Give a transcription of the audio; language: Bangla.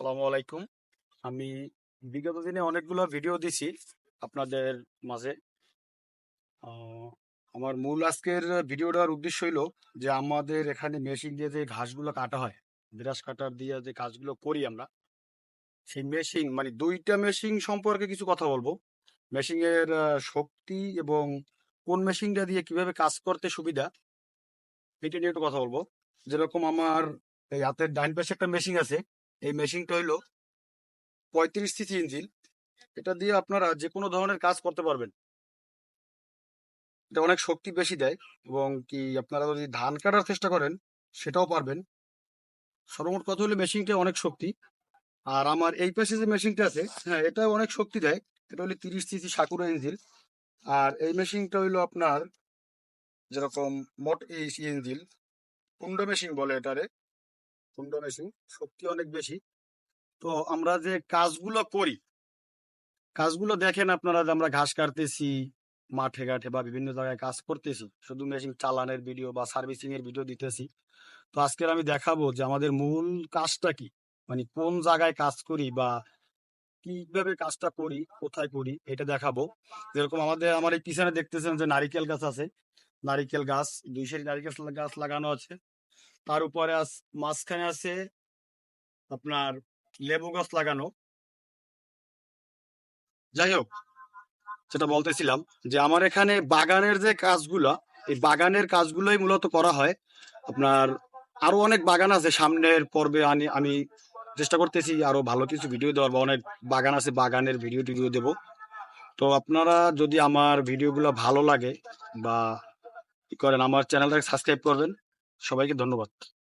আসসালামু আলাইকুম। আমি বিগত দিনে অনেকগুলো ভিডিও দিছি আপনাদের মাঝে। আমার মূল আজকের ভিডিওটার উদ্দেশ্য হইল যে আমাদের এখানে মেশিন দিয়ে যে ঘাসগুলো কাটা হয় বিরাস কাটার দিয়ে যে কাজগুলো করি আমরা, সেই মেশিন মানে দুইটা মেশিন সম্পর্কে কিছু কথা বলব। মেশিনের শক্তি এবং কোন মেশিনটা দিয়ে কীভাবে কাজ করতে সুবিধা, এটা নিয়ে একটু কথা বলব। যেরকম আমার এই হাতের ডাইন পাশে একটা মেশিন আছে এই মেশিনটা হইল পঁয়ত্রিশ সিসি ইঞ্জিন। এটা দিয়ে আপনারা যে কোনো ধরনের কাজ করতে পারবেন। এটা অনেক শক্তি বেশি দেয় এবং কি আপনারা যদি ধান কাটার চেষ্টা করেন, সেটাও পারবেন। সর্বমোট কথা হলো মেশিনটা অনেক শক্তি। আর আমার এই পাশে যে মেশিনটা আছে হ্যাঁ এটা অনেক শক্তি দেয়। এটা হলো তিরিশ সিসি সাকুরা ইঞ্জিন। আর এই মেশিনটা হইল আপনার যেরকম মোট এই ইঞ্জিন, কুন্ড মেশিন বলে এটারে। কুন্ড মেশিন শক্তি অনেক বেশি। তো আমরা যে কাজগুলো করি, কাজগুলো দেখেন আপনারা যে আমরা ঘাস কাটতেছি, মাঠে ঘাটে বা বিভিন্ন জায়গায় কাজ করতেছি, শুধু মেশিন চালানের ভিডিও বা সার্ভিসিং এর ভিডিও দিতেছি। তো আজকের আমি দেখাবো যে আমাদের মূল কাজটা কি মানে কোন জায়গায় কাজ করি বা কীভাবে কাজটা করি, কোথায় করি, এটা দেখাবো। যেরকম আমাদের, আমার এই পিছনে দেখতেছেন যে নারিকেল গাছ আছে। নারিকেল গাছ, দুই সারি নারিকেল গাছ লাগানো আছে। তার উপরে মাঝখানে আছে আপনার লেবু গাছ লাগানো। যাই হোক, যেটা বলতেছিলাম যে আমার এখানে বাগানের যে কাজগুলা, এই বাগানের কাজগুলোই মূলত করা হয়। আপনার আরও অনেক বাগান আছে, সামনের পর্বে আনি, আমি চেষ্টা করতেছি আরও ভালো কিছু ভিডিও দেওয়ার বা অনেক বাগান আছে, বাগানের ভিডিও টিডিও দেবো। তো আপনারা যদি আমার ভিডিওগুলো ভালো লাগে বা করেন, আমার চ্যানেলটাকে সাবস্ক্রাইব করবেন। সবাইকে ধন্যবাদ।